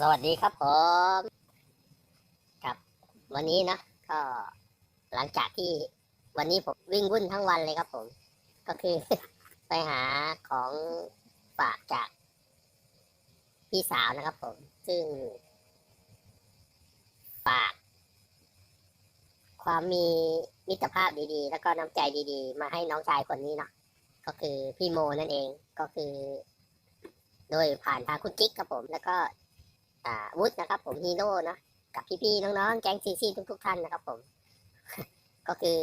สวัสดีครับผมครับ วันนี้นะก็หลังจากที่วันนี้ผมวิ่งวุ่นทั้งวันเลยครับผม ก็คือ ไปหาของฝากจากพี่สาวนะครับผม ซึ่งฝาก ความมีมิตรภาพดีๆ แล้วก็น้ำใจดีๆ มาให้น้องชายคนนี้เนาะก็คือพี่โมนั่นเองก็คือ โดยผ่านทางคุณกิ๊กครับผม แล้วก็ วุฒินะครับ ผมฮีโร่เนอะกับพี่ๆน้องๆแก๊งซีซีทุก ๆ ท่านนะครับผม ก็คือ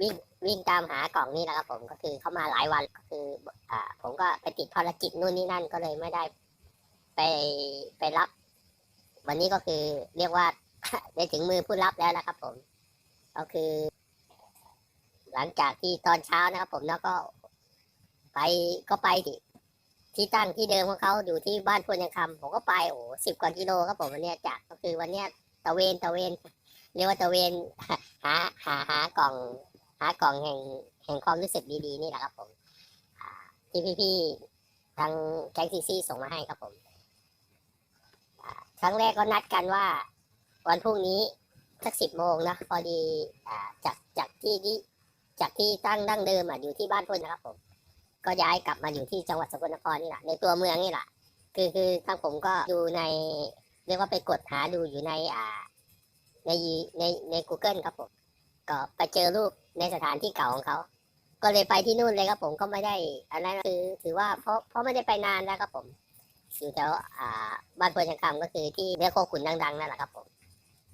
วิ่งวิ่งตามหากล่องนี่แหละครับผมก็คือเข้ามาหลายวันก็คืออ่าผมก็ไปติดภารกิจนู่นนี่นั่นก็เลยไม่ได้ ไปไปรับ วันนี้ก็คือเรียกว่าได้ถึงมือผู้รับแล้วนะครับ ผม ก็คือ หลังจากที่ตอนเช้านะครับ ผมแล้วก็ ไปก็ไป ที่ตั้งที่เดิมของเขาอยู่ที่บ้านพวนยังคำผมก็ไปโอ้สิบกว่ากิโลครับผมวันเนี้ยจากก็คือวันเนี้ยตะเวนตะเวนเรียกว่าตะเวนหาหาหากล่อง หากล่องแห่งแห่งความรู้สึกดีๆนี่แหละครับผมที่พี่ๆทางแก๊งซีซีส่งมาให้ครับผมครั้งแรกก็นัดกันว่า วันพรุ่งนี้สักสิบโมงนะพอดีอจากจากที่ที่จากที่ตั้งดั้งเดิมอะอยู่ที่บ้านพวนนะครับผม ก็ย้ายกลับมาอยู่ที่จังหวัดสกลนครนี่แหละในตัวเมืองนี่แหละคือคือทางผมก็ดูใน เรียกว่าไปกดหาดูอยู่ในอ่าในในใน Google ครับผมก็ไปเจอรูปในสถานที่เก่าของเขา ก็เลยไปที่นู่นเลยครับผมก็ไม่ได้อันนั้นคือถือว่าเพราะเพราะไม่ได้ไปนานแล้วครับผม อยู่แถวอ่าบ้านพลชังคำก็คือที่เรียกโคขุนดังๆนั่นแหละครับผม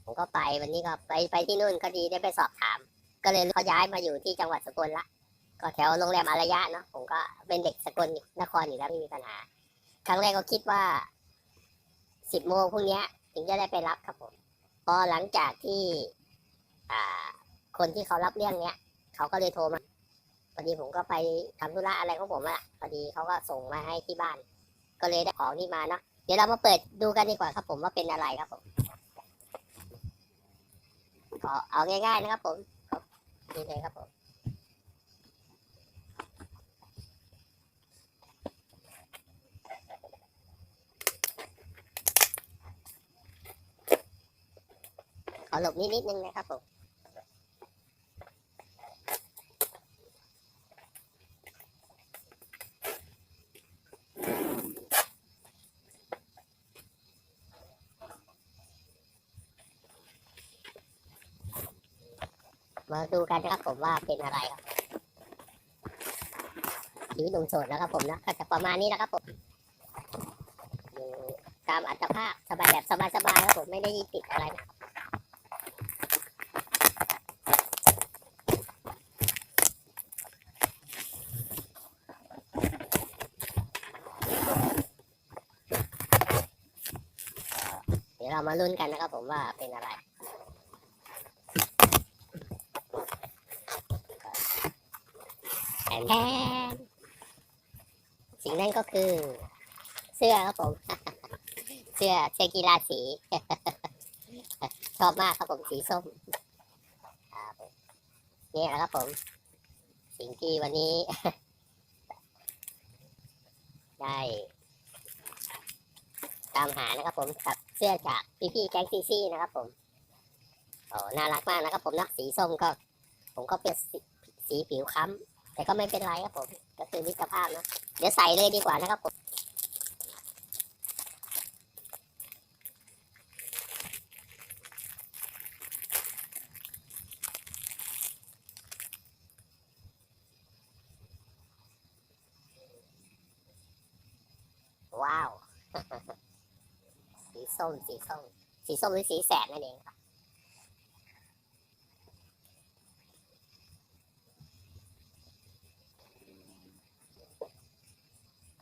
ผมก็ไปวันนี้ก็ไปไปที่นู่นก็ดีได้ไปสอบถาม ก็เลยเขาย้ายมาอยู่ที่จังหวัดสกลละ ก็แถวโรงแรมอารยะเนาะผมก็เป็นเด็กสกลนครอยู่แล้วไม่มีปัญหา ครั้งแรกก็คิดว่าสิบโมงพรุ่งนี้ถึงจะได้ไปรับครับผม พอหลังจากที่คนที่เขารับเรื่องเนี้ยเขาก็เลยโทรมาพอดีผมก็ไปทำธุระอะไรของผมอะพอดีเขาก็ส่งมาให้ที่บ้าน ก็เลยได้ของนี่มาเนาะเดี๋ยวเรามาเปิดดูกันดีกว่าครับผมว่าเป็นอะไรครับผมก็เอาง่ายๆนะครับผมนี่เลยครับผม อหลบนิดนิดนึงนะครับผมมาดูกันนะครับผมว่าเป็นอะไรครับชีวิตหนุ่มโสดนะครับผมนะก็จะประมาณนี้นะครับผมอยู่ตามอัตภาพสบายแบบสบายๆครับผมไม่ได้ติดอะไรนะ เดี๋ยวเรา มาลุ้นกันนะครับผมว่าเป็นอะไรแทนแทนสิ่งนั้นก็คือ เสื้อครับผม เสื้อเสื้อกีฬาสี ชอบมากครับผมสีส้มนี่แหละครับผม สิ่งที่วันนี้ ได้ ตามหานะครับผมกับ สื้อจากพี่ๆแก๊งซีซีนะครับผมโอ้น่ารักมากนะครับผมนะสีส้มก็ ผมก็เป็นสีสีผิวค้ำแต่ก็ไม่เป็นไรครับผม ก็คือมิตรภาพนะ เดี๋ยวใส่เลยดีกว่านะครับผม ว้าว ส้ม สีส้ม สีส้มหรือสีแสดนั่นเองครับ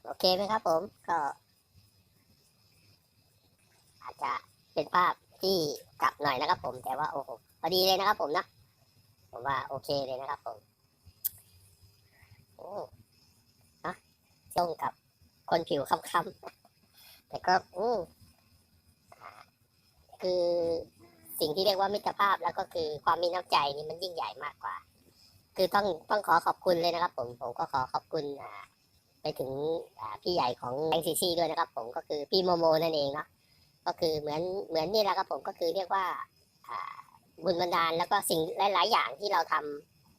โอเคไหมครับผมก็ อาจจะเป็นภาพที่กลับหน่อยนะครับ ผมแต่ว่าโอ้โหพอดีเลยนะครับ ผมนะผมว่าโอเคเลยนะครับผมโอ้นะส้มกับคนผิวค้ำๆแต่ก็อือ คือสิ่งที่เรียกว่ามิตรภาพแล้วก็คือความมีน้ำใจนี่มันยิ่งใหญ่มากกว่า คือต้องต้องขอขอบคุณเลยนะครับ ผมผมก็ขอขอบคุณอ่าไปถึงอ่าพี่ใหญ่ของแบงซีซีด้วยนะครับ ผมก็คือพี่โมโมนั่นเองเนาะก็คือเหมือนเหมือนนี่แหละครับผมก็คือเรียกว่าอ่าบุญบันดาลแล้วก็สิ่งหลาย ๆ อย่างที่เราท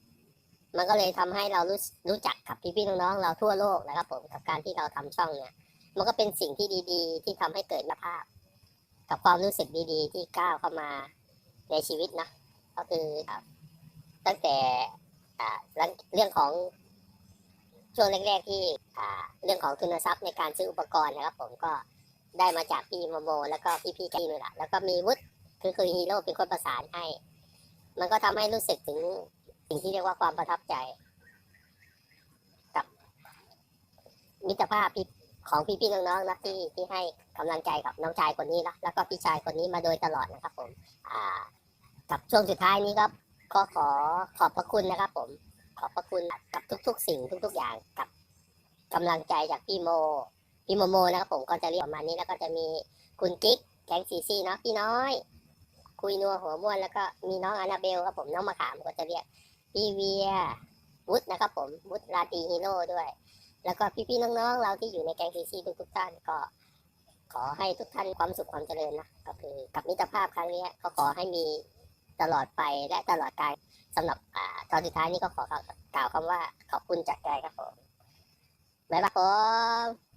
ำมันก็เลยทำให้เรารู้รู้จักกับพี่ๆน้องๆเราทั่วโลกนะครับ ผมกับการที่เราทำช่องเนี่ย มันก็เป็นสิ่งที่ดี ๆ ที่ทำให้เกิดมิตรภาพ กับความรู้สึกดีๆ ที่ก้าวเข้ามาในชีวิตนะก็คือตั้งแต่เรื่องของช่วงแรกๆที่เรื่องของทุนทรัพย์ในการซื้ออุปกรณ์นะครับ ผมก็ได้มาจากพี่โมโม แล้วก็พี่ๆแกนี่แหละแล้วก็มีวุฒิคือคือฮีโร่เป็นคนประสานให้ มันก็ทำให้รู้สึกถึงสิ่งที่เรียกว่าความประทับใจ กับมิตรภาพที่ ของพี่ๆน้องๆนะที่ที่ให้กำลังใจกับน้องชายคนนี้นะแล้วก็พี่ชายคนนี้มาโดยตลอดนะครับ ผมอ่ากับช่วงสุดท้ายนี้ก็ก็ขอขอบพระคุณนะครับ ผมขอบพระคุณกับทุก ๆ สิ่งทุก ๆ อย่างกับกำลังใจจากพี่โมพี่โมโมนะครับ ผมก็จะเรียกประมาณนี้แล้วก็จะมีคุณกิ๊กแก๊งซีซีเนาะพี่น้อย คุยนัวหัวม้วนแล้วก็มีน้องอานาเบลครับผมน้องมะขามก็จะเรียกพี่เวียวุฒนะครับ ผมวุฒราตีฮีโร่ด้วย แล้วก็พี่ๆน้องๆ เราที่อยู่ในแก๊งซีซีทุกๆท่านก็ขอให้ทุกท่านความสุขความเจริญนะก็คือกับมิตรภาพครั้งนี้ก็ขอให้มีตลอดไปและตลอดกาลสำหรับอ่าตอนสุดท้ายนี้ก็ขอกล่าวคำว่าขอบคุณจากใจครับผมบ๊ายบายผม